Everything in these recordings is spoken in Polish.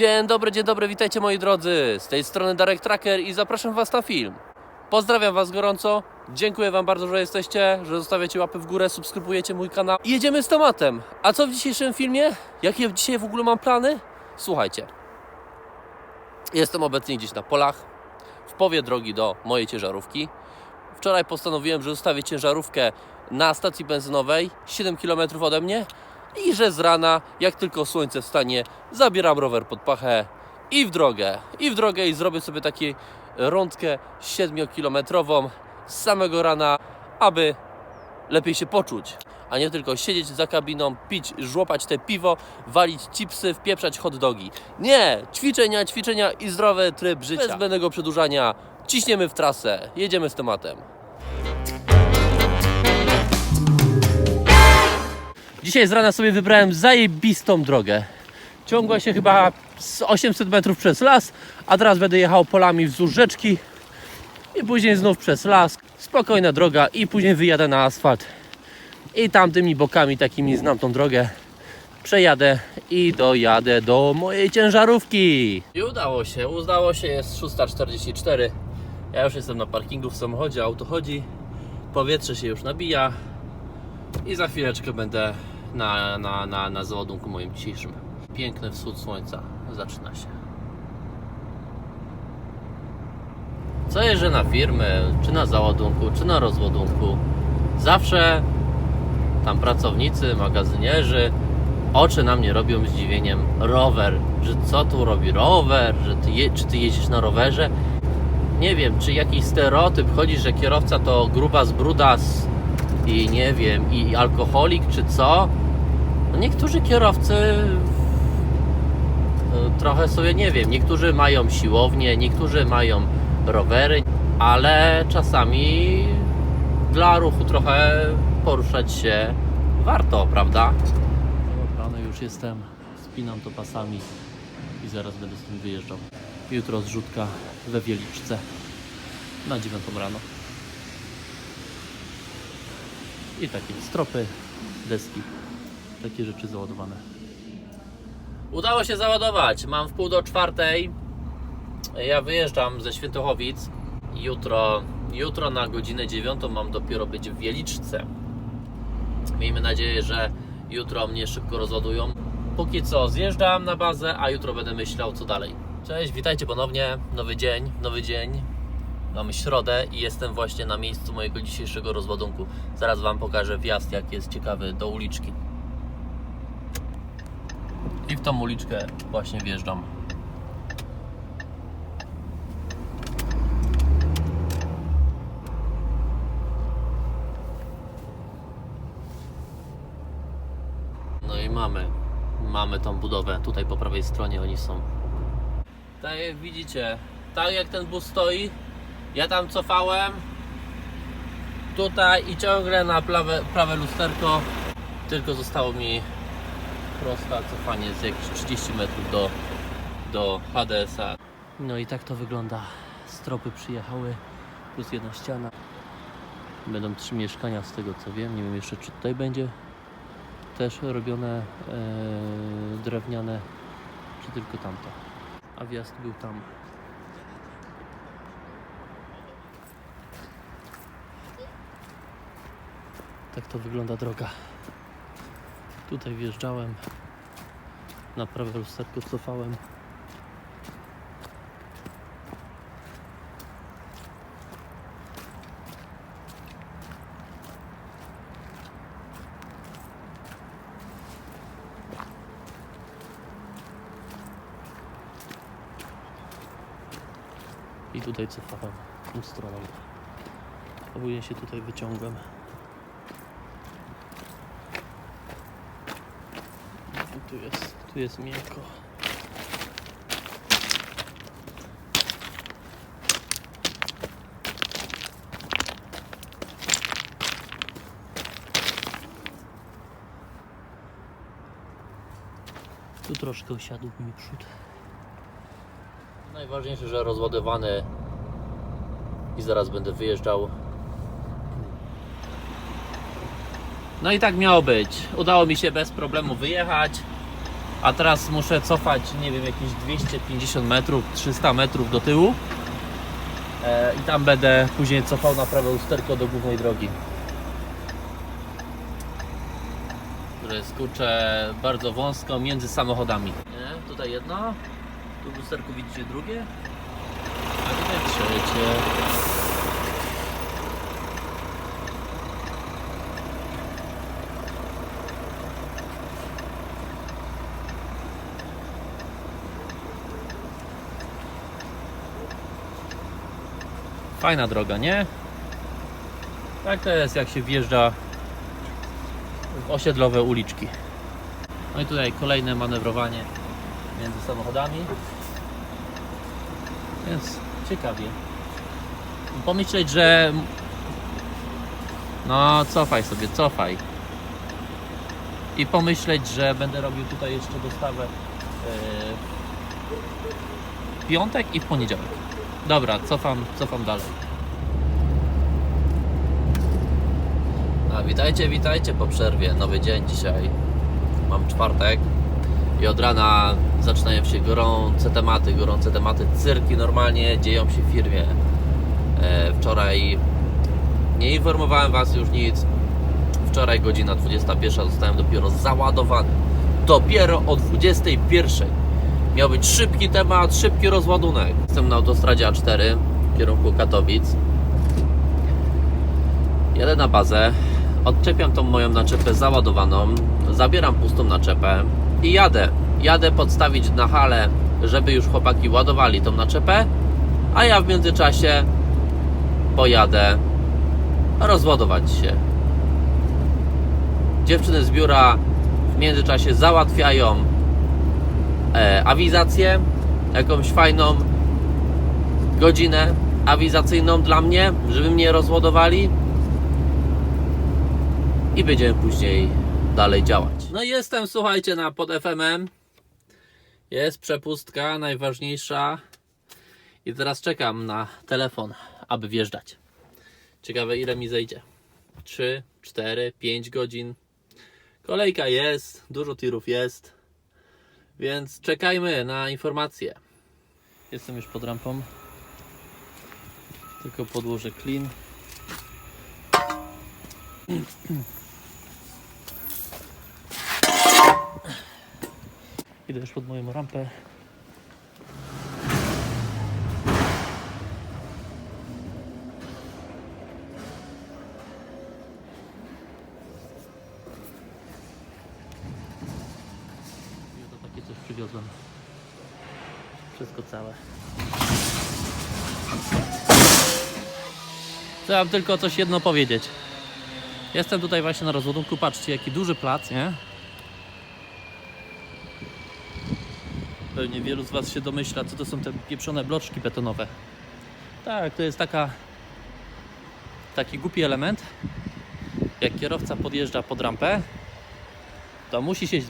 Dzień dobry, dzień dobry, witajcie moi drodzy. Z tej strony Darek Tracker i zapraszam Was na film. Pozdrawiam Was gorąco. Dziękuję Wam bardzo, że jesteście, że zostawiacie łapy w górę, subskrybujecie mój kanał. I jedziemy z tematem. A co w dzisiejszym filmie? Jakie dzisiaj w ogóle mam plany? Słuchajcie. Jestem obecnie gdzieś na polach, w powie drogi do mojej ciężarówki. Wczoraj postanowiłem, że zostawię ciężarówkę na stacji benzynowej 7 km ode mnie i że z rana, jak tylko słońce wstanie, zabieram rower pod pachę i w drogę. I w drogę i zrobię sobie taką rądkę 7-kilometrową z samego rana, aby lepiej się poczuć. A nie tylko siedzieć za kabiną, pić, żłopać te piwo, walić chipsy, wpieprzać hot dogi. Nie! Ćwiczenia, ćwiczenia i zdrowy tryb życia. Bez zbędnego przedłużania. Ciśniemy w trasę. Jedziemy z tematem. Dzisiaj z rana sobie wybrałem zajebistą drogę. Ciągła się chyba z 800 metrów przez las, a teraz będę jechał polami wzdłuż rzeczki i później znów przez las. Spokojna droga i później wyjadę na asfalt. I tamtymi bokami takimi znam tą drogę. Przejadę i dojadę do mojej ciężarówki. I udało się, udało się, jest 6.44. Ja już jestem na parkingu w samochodzie, auto chodzi. Powietrze się już nabija. I za chwileczkę będę na, na, na, na załadunku moim dzisiejszym. Piękny wschód słońca zaczyna się. Co jeżdżę na firmy, czy na załadunku, czy na rozładunku, zawsze tam pracownicy, magazynierzy, oczy na mnie robią zdziwieniem. Rower, że co tu robi rower, że ty je, czy ty jeździsz na rowerze? Nie wiem, czy jakiś stereotyp chodzi, że kierowca to gruba z brudas i nie wiem, i alkoholik, czy co? No niektórzy kierowcy e, trochę sobie nie wiem, niektórzy mają siłownię, niektórzy mają rowery, ale czasami dla ruchu trochę poruszać się warto, prawda? Załaprany już jestem, spinam to pasami i zaraz będę z tym wyjeżdżał. Jutro zrzutka we Wieliczce na 9 rano. I takie stropy, deski, takie rzeczy załadowane. Udało się załadować. Mam w pół do czwartej. Ja wyjeżdżam ze Świętochowic. Jutro, jutro na godzinę dziewiątą mam dopiero być w Wieliczce. Miejmy nadzieję, że jutro mnie szybko rozładują. Póki co zjeżdżam na bazę, a jutro będę myślał co dalej. Cześć, witajcie ponownie. Nowy dzień, nowy dzień. Mamy środę i jestem właśnie na miejscu mojego dzisiejszego rozładunku. Zaraz Wam pokażę wjazd, jak jest ciekawy do uliczki. I w tą uliczkę właśnie wjeżdżam. No i mamy, mamy tą budowę. Tutaj po prawej stronie oni są. Tak jak widzicie, tak jak ten bus stoi, ja tam cofałem tutaj i ciągle na prawe, prawe lusterko tylko zostało mi prosta cofanie z jakieś 30 metrów do, do HDS-a. No i tak to wygląda. Stropy przyjechały plus jedna ściana. Będą trzy mieszkania z tego co wiem. Nie wiem jeszcze czy tutaj będzie też robione e, drewniane, czy tylko tamto. A wjazd był tam. Tak to wygląda droga. Tutaj wjeżdżałem. Na prawe lusterko cofałem. I tutaj cofałem tą stroną. Ogólnie się tutaj wyciągłem. Tu jest, tu jest miękko. Tu troszkę osiadł mi przód. Najważniejsze, że rozładowany i zaraz będę wyjeżdżał. No i tak miało być. Udało mi się bez problemu wyjechać. A teraz muszę cofać, nie wiem, jakieś 250 metrów, 300 metrów do tyłu. E, I tam będę później cofał na prawe usterko do głównej drogi. Które jest kurczę bardzo wąsko między samochodami. Nie? Tutaj jedno, tu w lusterku widzicie drugie, a tutaj trzecie. Fajna droga, nie? Tak to jest jak się wjeżdża w osiedlowe uliczki. No i tutaj kolejne manewrowanie między samochodami. Więc ciekawie. Pomyśleć, że no cofaj sobie, cofaj. I pomyśleć, że będę robił tutaj jeszcze dostawę yy, w piątek i w poniedziałek. Dobra, cofam, cofam dalej. A witajcie, witajcie po przerwie. Nowy dzień dzisiaj. Mam czwartek i od rana zaczynają się gorące tematy, gorące tematy. Cyrki normalnie dzieją się w firmie. E, wczoraj nie informowałem Was już nic. Wczoraj godzina 21 zostałem dopiero załadowany. Dopiero o 21. Miał być szybki temat, szybki rozładunek. Jestem na autostradzie A4 w kierunku Katowic. Jadę na bazę, odczepiam tą moją naczepę załadowaną, zabieram pustą naczepę i jadę. Jadę podstawić na halę, żeby już chłopaki ładowali tą naczepę, a ja w międzyczasie pojadę rozładować się. Dziewczyny z biura w międzyczasie załatwiają e, awizację, jakąś fajną godzinę awizacyjną dla mnie, żeby mnie rozładowali i będziemy później dalej działać. No i jestem, słuchajcie, na pod FM-em. Jest przepustka najważniejsza i teraz czekam na telefon, aby wjeżdżać. Ciekawe ile mi zejdzie. 3, 4, 5 godzin. Kolejka jest, dużo tirów jest. Więc czekajmy na informacje. Jestem już pod rampą. Tylko podłożę clean. Idę już pod moją rampę. Przywiozłem. Wszystko całe. Chciałem tylko coś jedno powiedzieć. Jestem tutaj właśnie na rozładunku. Patrzcie, jaki duży plac, nie? Pewnie wielu z Was się domyśla, co to są te pieprzone bloczki betonowe. Tak, to jest taka taki głupi element. Jak kierowca podjeżdża pod rampę, to musi się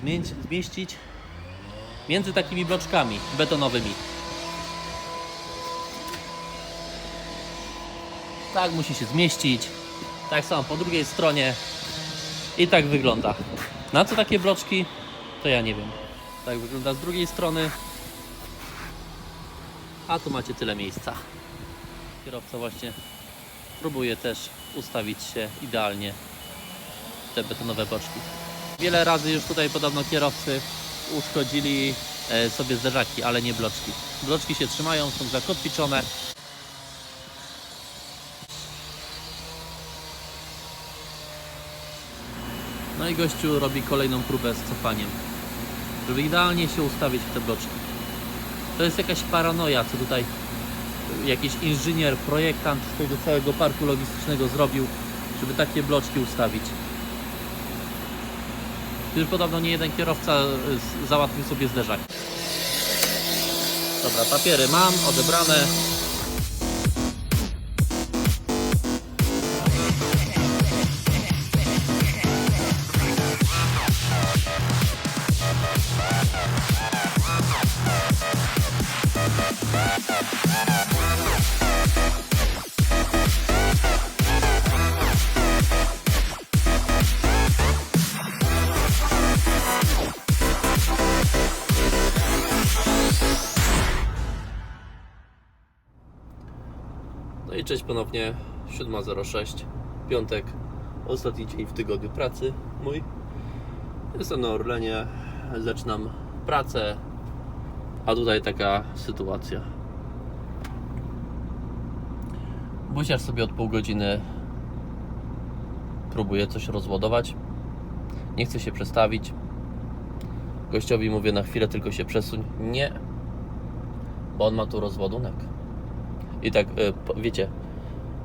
zmieścić między takimi bloczkami betonowymi. Tak musi się zmieścić. Tak samo po drugiej stronie. I tak wygląda. Na co takie bloczki? To ja nie wiem. Tak wygląda z drugiej strony. A tu macie tyle miejsca. Kierowca właśnie próbuje też ustawić się idealnie te betonowe boczki. Wiele razy już tutaj podobno kierowcy uszkodzili e, sobie zderzaki, ale nie bloczki. Bloczki się trzymają, są zakotwiczone. No i gościu robi kolejną próbę z cofaniem, żeby idealnie się ustawić w te bloczki. To jest jakaś paranoja, co tutaj jakiś inżynier, projektant tego całego parku logistycznego zrobił, żeby takie bloczki ustawić. Już podobno nie jeden kierowca e, załatwił sobie zderzak. Dobra, papiery mam, odebrane. Cześć ponownie, 7.06, piątek, ostatni dzień w tygodniu pracy mój. Jestem na Orlenie, zaczynam pracę, a tutaj taka sytuacja. Buziarz sobie od pół godziny próbuje coś rozładować. Nie chce się przestawić. Gościowi mówię na chwilę tylko się przesuń. Nie, bo on ma tu rozładunek. I tak, e, wiecie,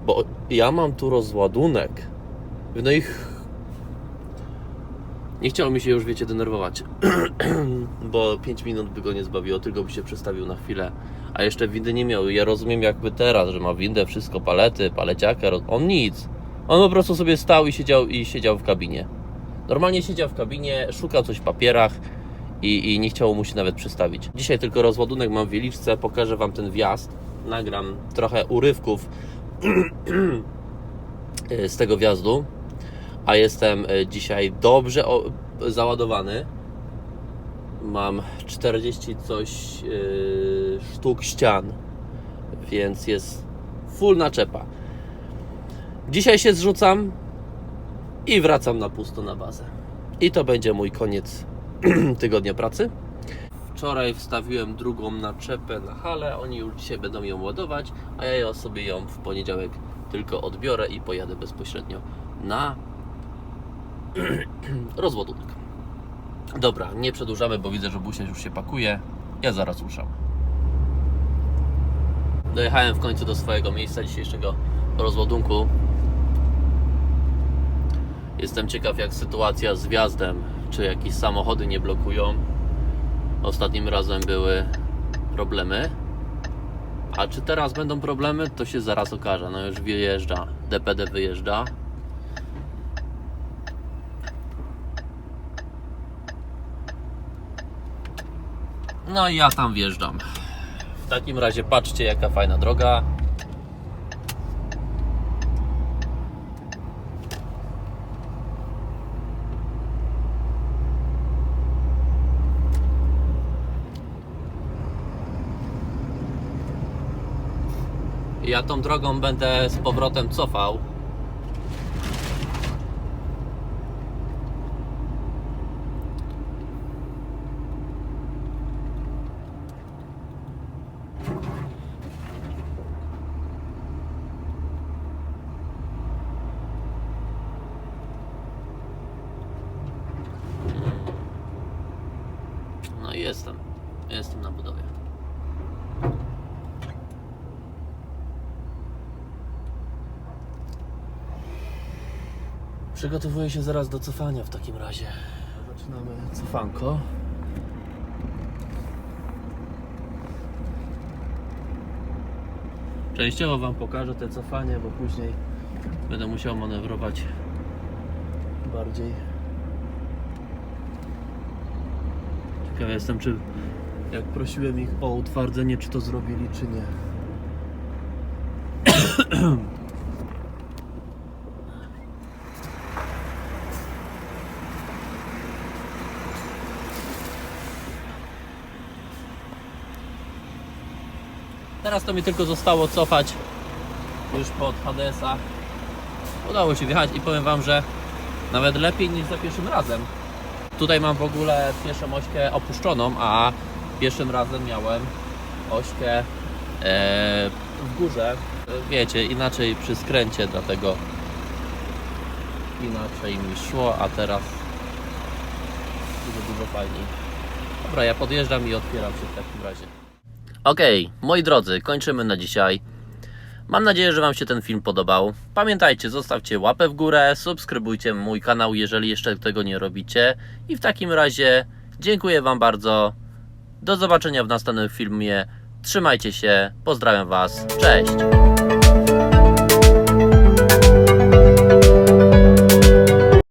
bo ja mam tu rozładunek. No i nie chciało mi się już, wiecie, denerwować, bo 5 minut by go nie zbawiło, tylko by się przestawił na chwilę. A jeszcze windy nie miał. Ja rozumiem jakby teraz, że ma windę, wszystko, palety, paleciakę. roz- On nic. On po prostu sobie stał i siedział, i siedział w kabinie. Normalnie siedział w kabinie, szukał coś w papierach i, i nie chciało mu się nawet przestawić. Dzisiaj tylko rozładunek mam w Wieliczce, pokażę Wam ten wjazd. Nagram trochę urywków z tego wjazdu, a jestem e, dzisiaj dobrze załadowany. Mam 40 coś yy, sztuk ścian, więc jest full naczepa. Dzisiaj się zrzucam i wracam na pusto na bazę. I to będzie mój koniec tygodnia pracy. Wczoraj wstawiłem drugą naczepę na halę, oni już dzisiaj będą ją ładować, a ja sobie ją w poniedziałek tylko odbiorę i pojadę bezpośrednio na rozładunek. Dobra, nie przedłużamy, bo widzę, że Busiarz już się pakuje. Ja zaraz ruszam. Dojechałem w końcu do swojego miejsca dzisiejszego rozładunku. Jestem ciekaw, jak sytuacja z wjazdem. Czy jakieś samochody nie blokują? Ostatnim razem były problemy. A czy teraz będą problemy, to się zaraz okaże. No już wyjeżdża. DPD wyjeżdża. No i ja tam wjeżdżam. W takim razie patrzcie jaka fajna droga. Ja tą drogą będę z powrotem cofał. No i jestem. Jestem na budowie. Przygotowuję się zaraz do cofania w takim razie. Zaczynamy cofanko. Częściowo Wam pokażę te cofanie, bo później będę musiał manewrować bardziej. Ciekawy jestem, czy jak prosiłem ich o utwardzenie, czy to zrobili, czy nie. Teraz to mi tylko zostało cofać już pod HDS-a. Udało się wjechać i powiem Wam, że nawet lepiej niż za pierwszym razem. Tutaj mam w ogóle pierwszą ośkę opuszczoną, a pierwszym razem miałem ośkę e, w górze. Wiecie, inaczej przy skręcie, dlatego inaczej mi szło, a teraz dużo, dużo fajniej. Dobra, ja podjeżdżam i otwieram się w takim razie. Okej, moi drodzy, kończymy na dzisiaj. Mam nadzieję, że Wam się ten film podobał. Pamiętajcie, zostawcie łapę w górę, subskrybujcie mój kanał, jeżeli jeszcze tego nie robicie. I w takim razie dziękuję Wam bardzo. Do zobaczenia w następnym filmie. Trzymajcie się, pozdrawiam Was. Cześć!